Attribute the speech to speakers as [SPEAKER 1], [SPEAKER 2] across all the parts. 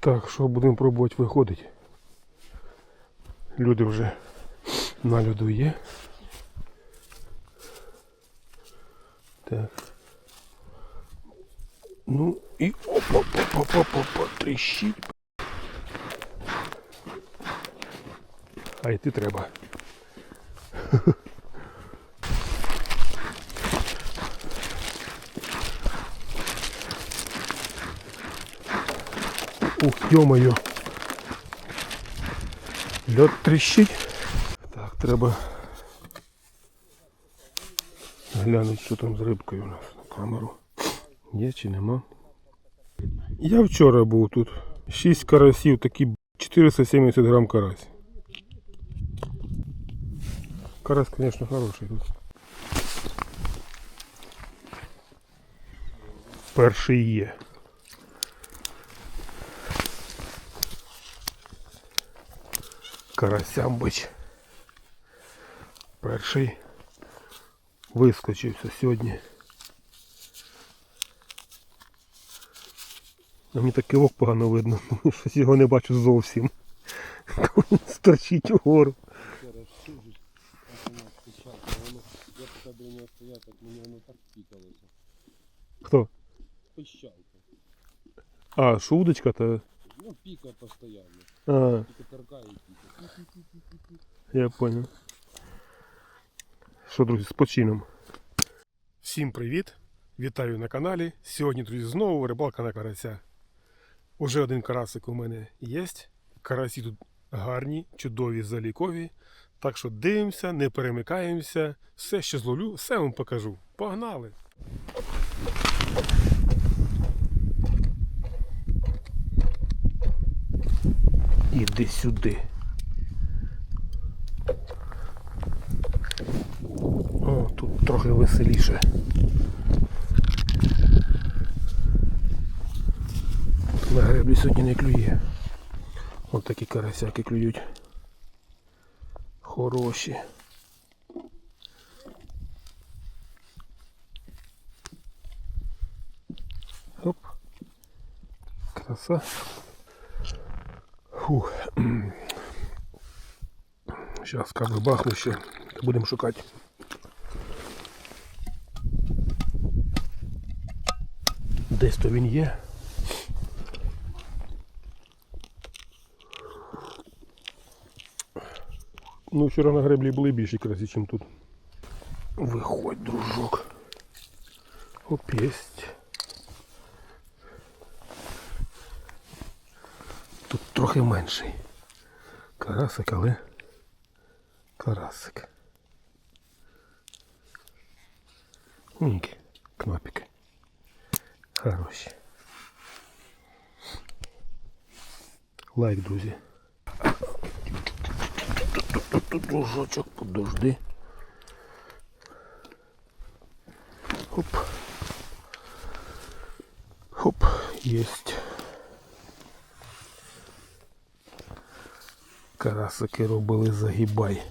[SPEAKER 1] Так, що будемо пробувати виходити. Люди вже на льоду є. Так. Ну і опа-па-па-па-па, тріщить. А йти треба. Ух, ё-моё. Лед тріщить. Так, треба глянути, що там з рибкою у нас на камеру. Є чи нема? Я вчора був тут. 6 карасів, такі 470 грам карась. Карась, конечно, хороший тут. Перший є. Карасямбич. Перший вискочився сьогодні. А мені так кивок погано видно, щось його не бачу зовсім. Він Сторчить угору. Хто?
[SPEAKER 2] Пищалка.
[SPEAKER 1] А, що удочка то.
[SPEAKER 2] Ну, піка постійно.
[SPEAKER 1] А,
[SPEAKER 2] Тільки торкає і піка.
[SPEAKER 1] я понял. Що, друзі, з почином. Всім привіт! Вітаю на каналі. Сьогодні, друзі, знову рибалка на карася. Уже один карасик у мене є. Карасі тут гарні, чудові, залікові. Так що дивимося, не перемикаємося. Все, що зловлю, все вам покажу. Погнали! Іди сюди. О, тут трохи веселіше. На греблі сьогодні не клює. Ось такі карасяки клюють. Хороші. Оп. Краса. Фух. Зараз кави бахну ще. Будемо шукати. Десь то він є. Ну, вчора на греблі були більші красі, ніж тут. Виходь, дружок. Оп, єсть. Тут трохи менший. Карасик, але карасик. Ніки, кнопики. Хороші. Лайк, друзі. Дружочок, подожди. Хоп. Хоп, есть. Карасики робили загибай.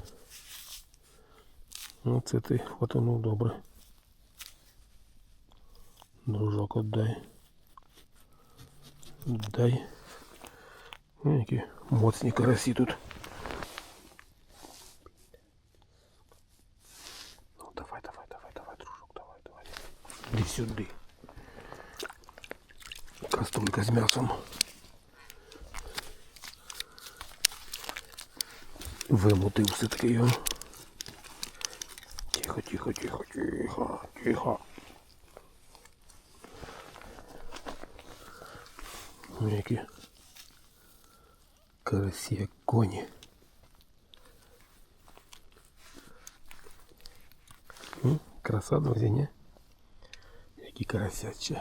[SPEAKER 1] Ну це ти хватанув добре. Дружок отдай. Дай. Ну, які моцні карасі тут. Ну давай, давай, давай, давай, дружок, давай, давай. Іди сюди. Каструлька з м'ясом. Вимутив все-таки його. Тихо, тихо, тихо, тихо, тихо. Які карасі, коні. Краса, друзі, ні? Які карасячі.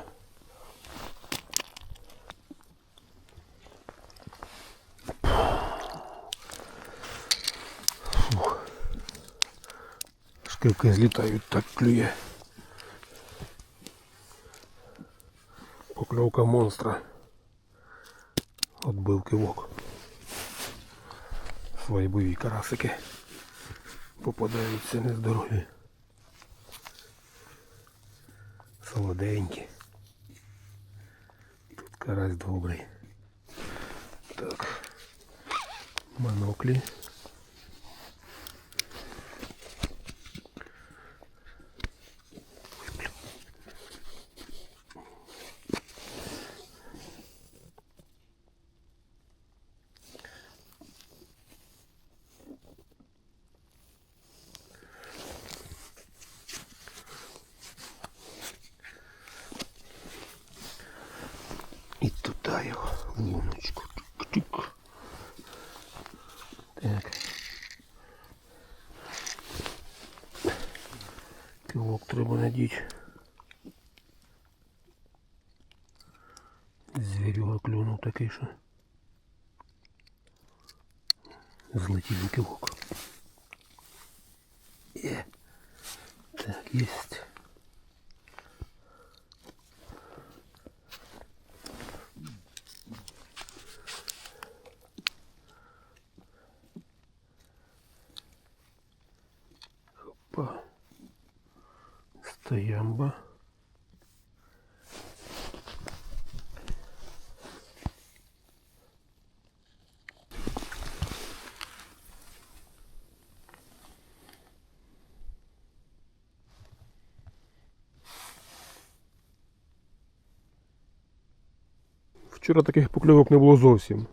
[SPEAKER 1] Шкивки злітають, так клює. Покльовка монстра. Отбив кивок. Свої бойові карасики попадаються нездорові. Солоденькі. Тут карась добрий. Так. Моноклі. Кілок треба надіть. Звірюга клюнув такий, що. Злетів у кілок. Є. Так, єсть. Опа. Стоямба. Вчора таких покльовок не було зовсім.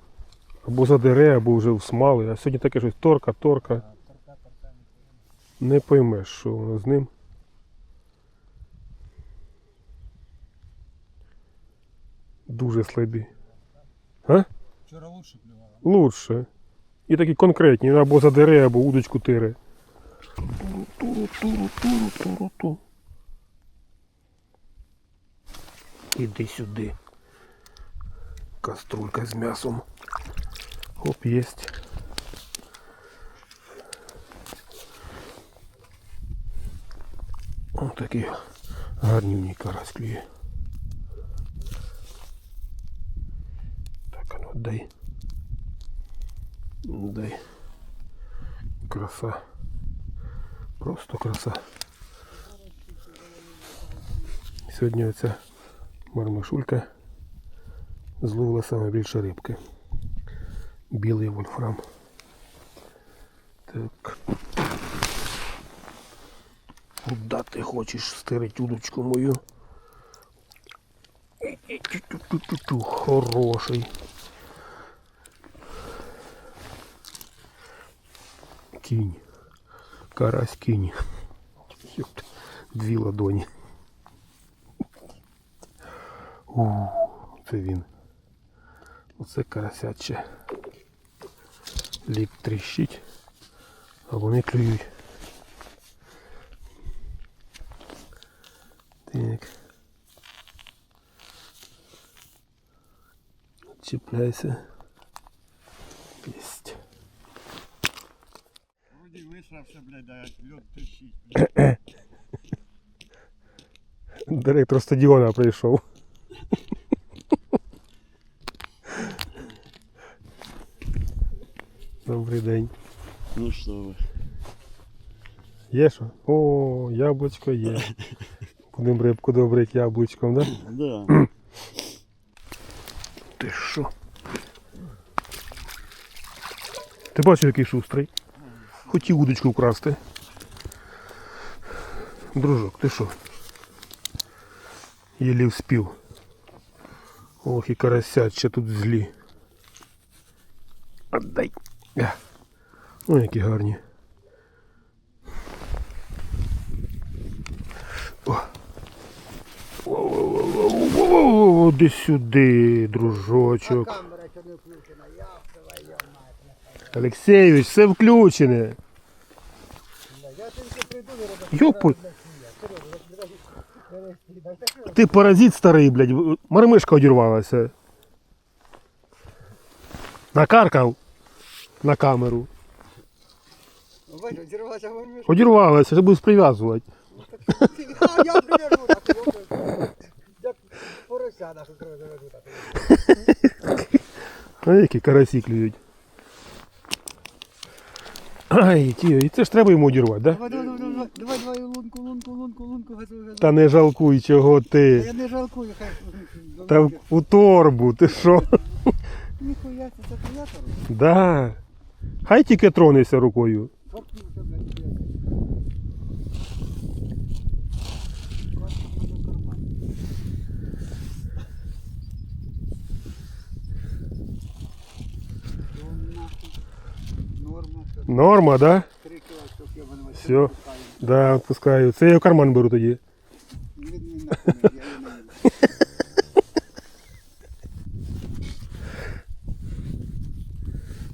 [SPEAKER 1] Або задере, або вже всмали, а сьогодні таке щось торка, торка. Не поймеш, що воно з ним. Дуже слабі. А?
[SPEAKER 2] Вчора лучше клювало.
[SPEAKER 1] Лучше. І такі конкретні, або задере, або удочку тире. Туру, туру, туру, туру, туру. Іди сюди. Каструлька з м'ясом. Оп, єсть. Ось такий гарнюній карась клює. Так, а ну дай. Дай. Краса. Просто краса. Сьогодні оця мармашулька зловила саме більше рибки. Білий вольфрам. Так. Куда ти хочеш стирить удочку мою? Тю-тю-тю-тю-тю. Хороший. Кінь. Карась кінь. Ёпт. Дві ладоні. У, це він. Оце карасяче. Ліп тріщить, а вони клюють. Так. Чіпляйся. Єсть.
[SPEAKER 2] Вроді висрався, блядь, а льот тріщить.
[SPEAKER 1] Директор стадіона прийшов. Добрий день.
[SPEAKER 2] Ну що ви.
[SPEAKER 1] Є що? О, яблучко є. Будемо рибку добрити яблучком, да?
[SPEAKER 2] Да.
[SPEAKER 1] Ти що? Ти бачив, який шустрий? Хотів удочку вкрасти. Дружок, ти що? Єлі вспів. Ох, і карасят ще тут злі. Отдай. Е. Ой, які гарні. О. О,
[SPEAKER 3] включена, я твою мать.
[SPEAKER 1] Олексійович, все включене. Йопу. Ти паразит старий, блядь. Мармишка одірвалася. Накаркав на камеру.
[SPEAKER 3] Бачу, зірвалася.
[SPEAKER 1] Одірвалася, я буду прив'язувати.
[SPEAKER 3] Я прив'яжу так. Як порося нашу треба заведу так.
[SPEAKER 1] А які карасі клюють. Ай, ті, і це ж треба йому одірвати, да?
[SPEAKER 3] Давай, давай, давай, давай, давай, давай, лунку, лунку, лунку, лунку, газуй, газуй.
[SPEAKER 1] Та не жалкуй, чого ти.
[SPEAKER 3] Я не жалкую, хай.
[SPEAKER 1] Та в- у торбу, ти що?
[SPEAKER 3] Ніхуя, це це приятор.
[SPEAKER 1] Да. Хай тільки тронеться рукою.
[SPEAKER 3] Фоткнувся, Норма, що
[SPEAKER 1] Норма, да?
[SPEAKER 3] три кіла, щоб я воно
[SPEAKER 1] Всьо. Да, відпускаю. Це я в карман беру тоді.
[SPEAKER 3] Він не нахуй, я її не люблю.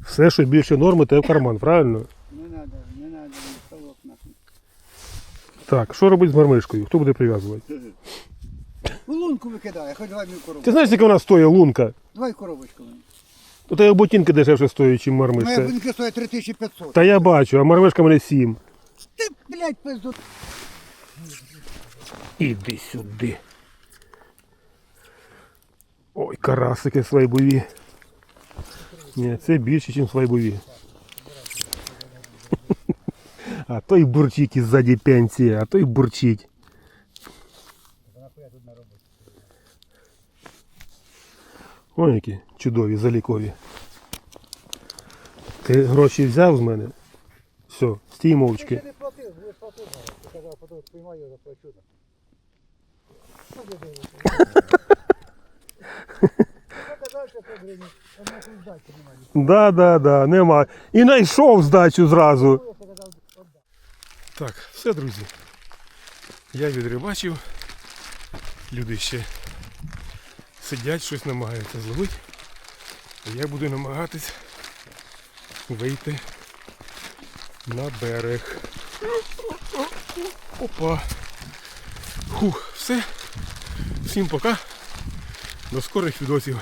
[SPEAKER 1] Все, що більше норми, те в карман, правильно?
[SPEAKER 3] Не надо, не надо, не совок нахуй.
[SPEAKER 1] Так, що робити з мармишкою? Хто буде прив'язувати?
[SPEAKER 3] У лунку викидає, хоч давай мені коробку.
[SPEAKER 1] Ти знаєш, скільки вона стоїть лунка?
[SPEAKER 3] Давай коробочку мені.
[SPEAKER 1] У тебе ботинки дешевше стоять, ніж
[SPEAKER 3] Моя
[SPEAKER 1] мармишка.
[SPEAKER 3] бунька стоїть 3500.
[SPEAKER 1] Та я бачу, а мармишка мене 7.
[SPEAKER 3] Ти, блядь, пизду.
[SPEAKER 1] Іди сюди. Ой, карасики свайбові. Ні, це більше, ніж свайбові. А той бурчить іззаді пенсії, а той бурчить. Ой, які чудові, залікові. Ти гроші взяв з мене? Все, стій мовчки.
[SPEAKER 3] не платив, не платив. Ти потім спіймаю, заплачу. Я казав, що 5 гривень, а нахуй здачі немає.
[SPEAKER 1] Да, да, да, нема. І знайшов здачу зразу.
[SPEAKER 3] Я.
[SPEAKER 1] Так, все, друзі. Я відрибачив. Люди ще сидять, щось намагаються зловити. Я буду намагатись вийти на берег. Опа. Фух, все. Всім пока. До скорих відосів.